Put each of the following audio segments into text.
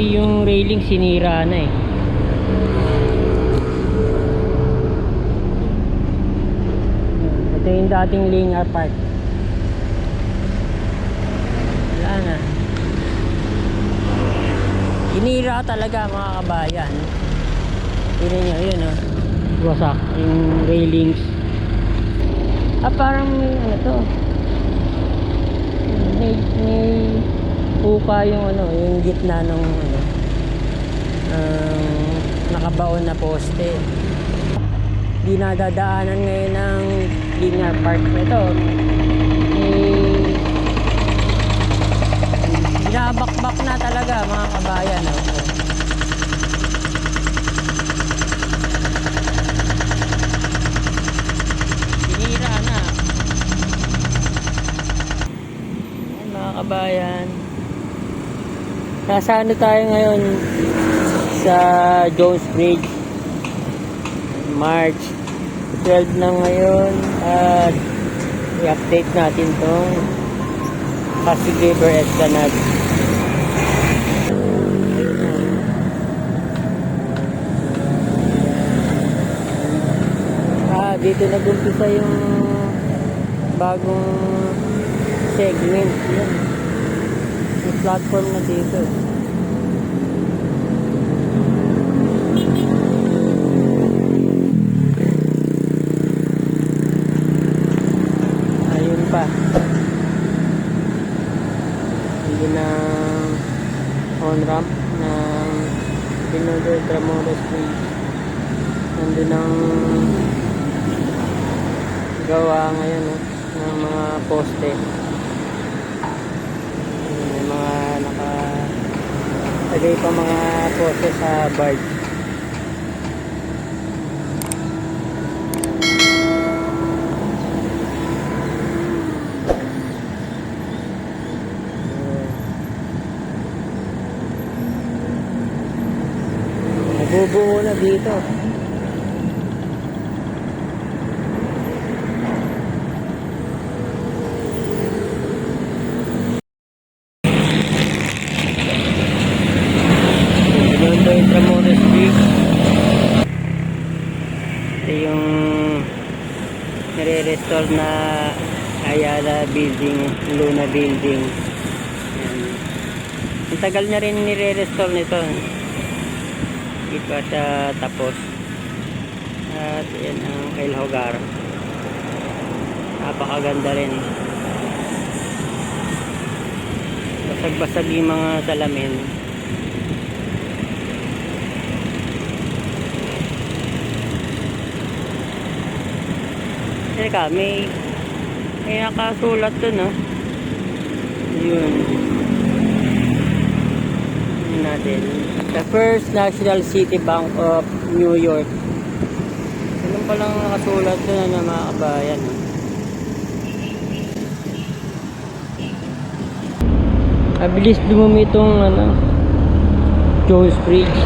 Yung railing sinira na eh. Ito yung dating linear park. Wala na. Inira talaga mga kabayan. Tignan nyo, yun oh. Wasak yung railings. Ah, parang may ano to. May, may pupa yung ano, yung gitna ng ano, ng nakabaon na poste. Di nadadaanan ngayon ng linear park ito. Eh, binabakbak na talaga mga kabayan. Oh. Sinira na. Mga kabayan. Nasa ano tayo ngayon sa Jones Bridge. March 12 na ngayon at i-update natin tong Pasig River Esplanade. Ah, dito nag-umpisa yung bagong segment. Yan. May platform na dito. Ayun pa. Hindi na on-ramp ng Pinoy Tramoros Bridge. Nandun ang gawa ngayon no, ng mga poste. May mga naka lagay pa mga poste sa barge. Nabubuo na dito. Na Ayala Building, Luna Building. Yan. Ang tagal na rin nire-restore nito. Hindi pa siya tapos. At yan ang El Hogar. Napakaganda rin. Basag-basag yung mga salamin. Teka, may may nakasulat dun ah. Yun. Yun natin. The First National City Bank of New York. Ganun palang nakasulat dun na mga kabayan ah. Mabilis dumumi itong ano, Jones Bridge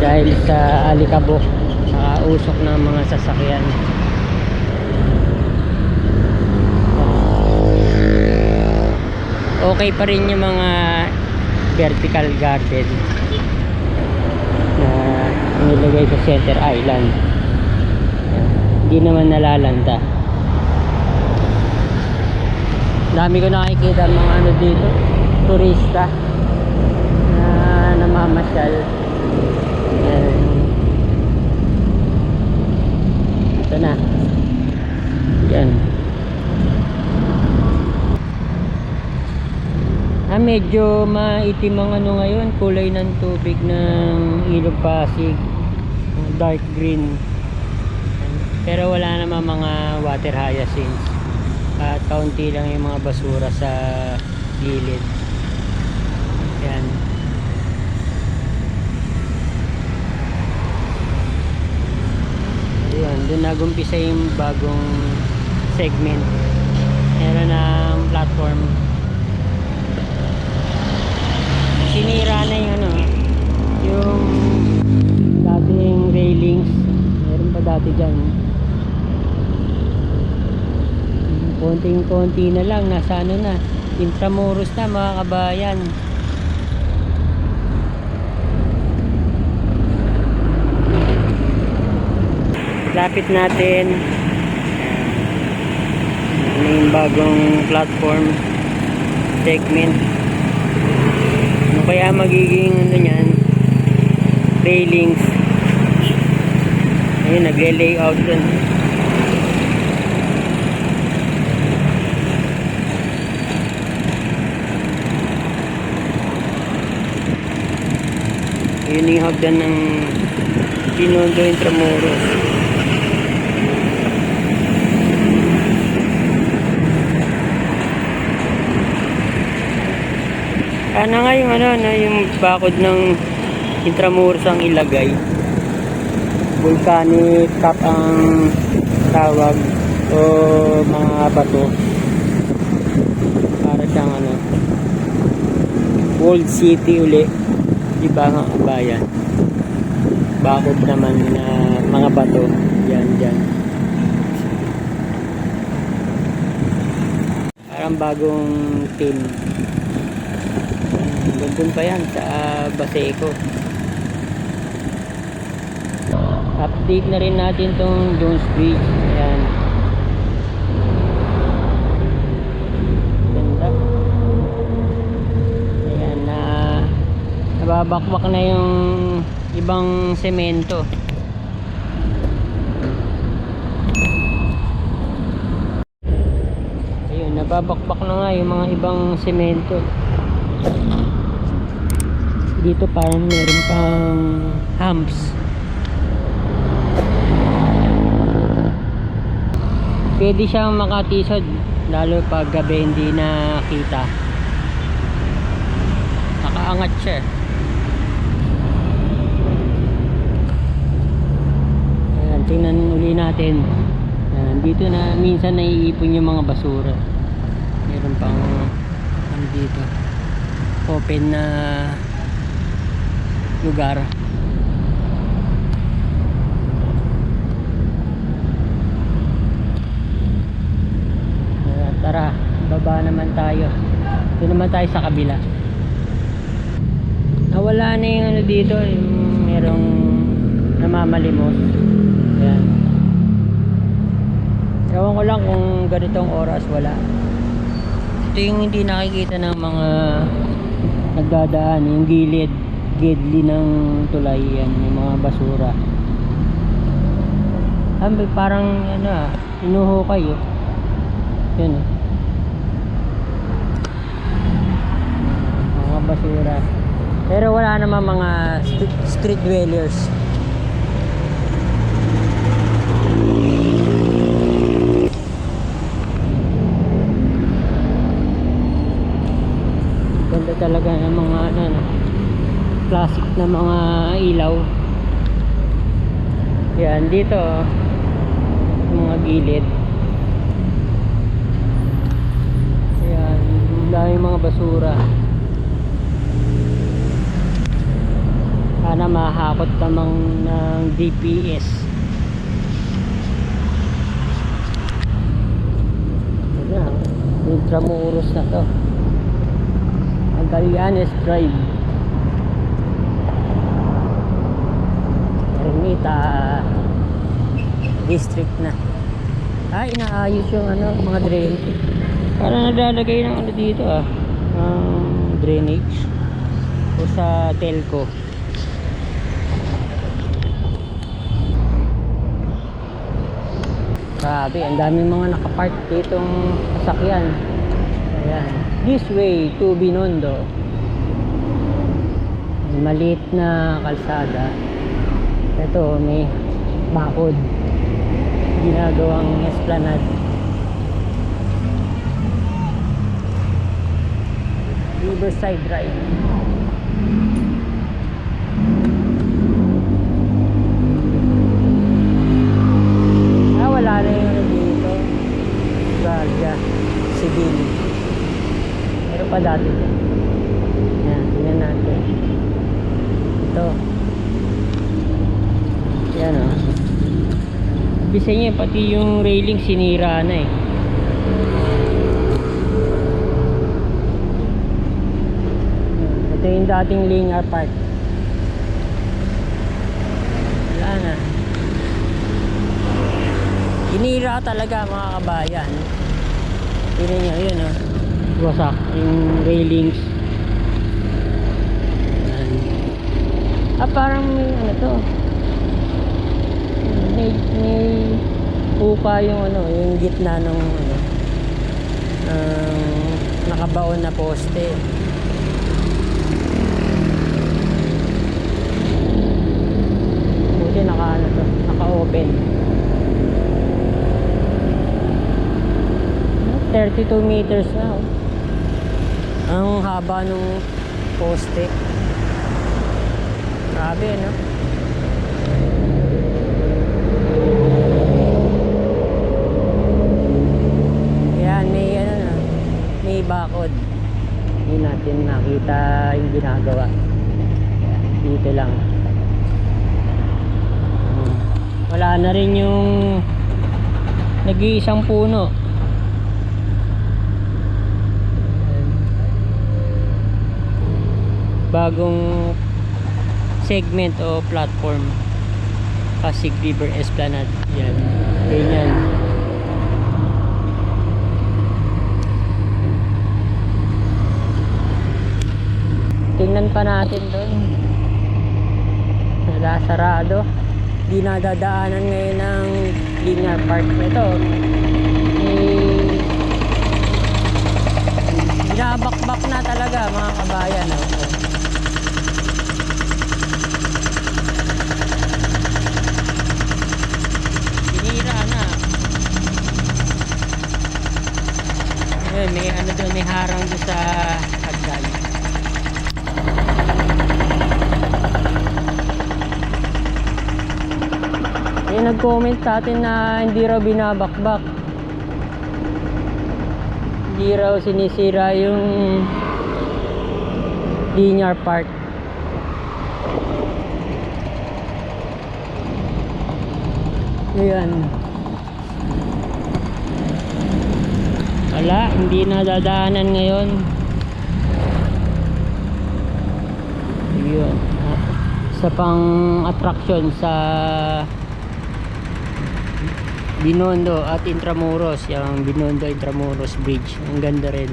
dahil sa alikabok sa usok ng mga sasakyan. Okay pa rin yung mga vertical garden na nilagay sa center island. Hindi naman nalalanta dami ko nakikita mga ano dito turista na namamasyal. Yan. ito na. Yan Ah, medyo maitim ang ano ngayon, kulay ng tubig ng Ilog Pasig. Dark green. Pero wala naman mga water hyacinths. At kaunti lang yung mga basura sa gilid. Yan. Ayun, doon nagumpisa yung bagong segment. Meron ng platform sinira na yung ano yung dating railings. Meron pa dati dyan. Hmm, Konting konti na lang. Nasa ano na intramuros na mga kabayan. Lapit natin. Ano yung bagong platform. Segment. Kaya magiging ano niyan? Railings. Ayun, nagle-layout dun. Yun yung hagdan ng Pinondo Intramuros. Ano nga yung ano, no, yung bakod ng Intramuros ang ilagay. Volcanic cap ang tawag o mga bato. Para siyang ano, World City uli. Iba ang bayan. Bakod naman na mga bato. Yan, yan. Parang bagong team. Doon pa yan sa Baseco. Update na rin natin tong Jones Bridge. Ayan. Ganda. Ayan na nababakwak na yung ibang semento. Ayun, nababakbak na nga yung mga ibang semento. Dito parang meron pang humps. Pwede siyang makatisod lalo pag gabi hindi nakita. Nakaangat siya. Ayan, tingnan uli natin. Ayan, dito na minsan naiipon yung mga basura. Meron pang ano dito. Open na lugar. Ayan, tara, baba naman tayo. Doon naman tayo sa kabila. Nawala na yung ano dito, yung merong namamalimos. Ayan. Ewan ko lang kung ganitong oras wala. Ito yung hindi nakikita ng mga nagdadaan, yung gilid, gidli ng tulay yan, yung mga basura. Ah, parang ano ah, inuho kayo. Yun oh. Mga basura. Pero wala naman mga street, dwellers. Ganda talaga ng mga ano, no, classic na mga ilaw. Yan, dito mga gilid. Ayan, dahil mga basura. Sana mahakot namang ng DPS. Ayan, Intramuros na to. Magallanes Drive. Ermita District na. Ah, inaayos yung ano, mga drain. Parang naglalagay ng ano dito ah. Ng drainage. O sa telco. Grabe, ang daming mga nakapark ditong sasakyan. Ayan. This way to Binondo. Maliit na kalsada. Ito, may bakod. Ginagawang esplanade. Riverside Drive. Ah, wala na yung ano dito. Guardia. Civil. Meron pa dati. Yan, tingnan natin. Ito. Yan o. Oh. Niya, pati yung railing sinira na eh. Ito yung dating linear park. Wala na. Sinira talaga mga kabayan. Tingnan nyo, yun ah. Wasak yung railings. Ah, parang may ano to. May, may upa yung ano, yung gitna ng ano, ng nakabaon na poste. Buti naka ano to, naka-open. 32 meters na oh. Ang haba ng poste. Grabe no? Yan, may ano na, may bakod. Hindi natin nakita yung ginagawa. Dito lang. Hmm. Wala na rin yung nag-iisang puno. bagong segment o platform Pasig River Esplanade yan ganyan tingnan pa natin doon wala sarado di nadadaanan ngayon ng linear park ito eh binabakbak na talaga mga kabayan oh. May ano doon, may harang doon sa hagdan. May nag-comment sa atin na hindi raw binabakbak. Hindi raw sinisira yung linear park. Ayan. Wala, hindi na dadaanan ngayon. Yun. Isa pang attraction sa Binondo at Intramuros. Yung Binondo Intramuros Bridge. Ang ganda rin.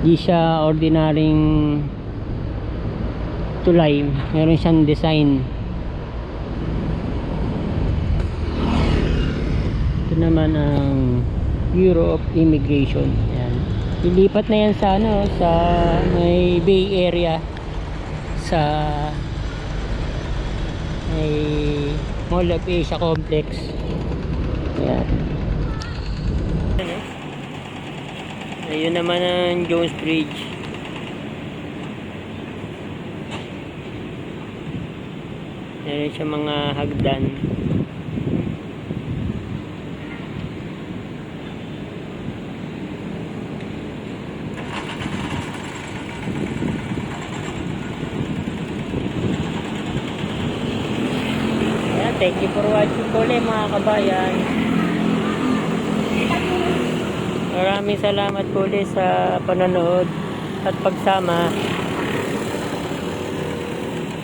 Di siya ordinaryong tulay. Meron siyang design. Ito naman ang Bureau of Immigration. Yan. Ilipat na yan sa ano, sa may Bay Area sa may Mall of Asia Complex. Yan. Ayun naman ang Jones Bridge. Meron siya mga hagdan. Ulit mga kabayan. Maraming salamat po ulit sa panonood at pagsama.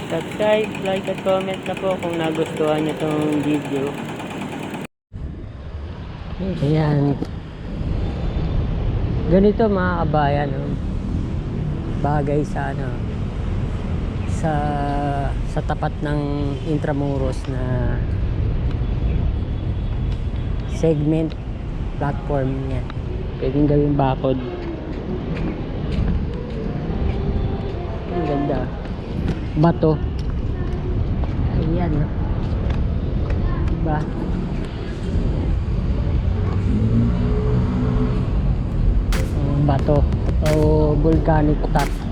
Subscribe, like at comment na po kung nagustuhan nyo itong video. Ayan. Ganito mga kabayan. Oh. Bagay sa ano sa sa tapat ng Intramuros na segment platform niya. Pwedeng gawing bakod. Ang ganda. Bato. Ayan. no? Diba? Ang bato. O volcanic top.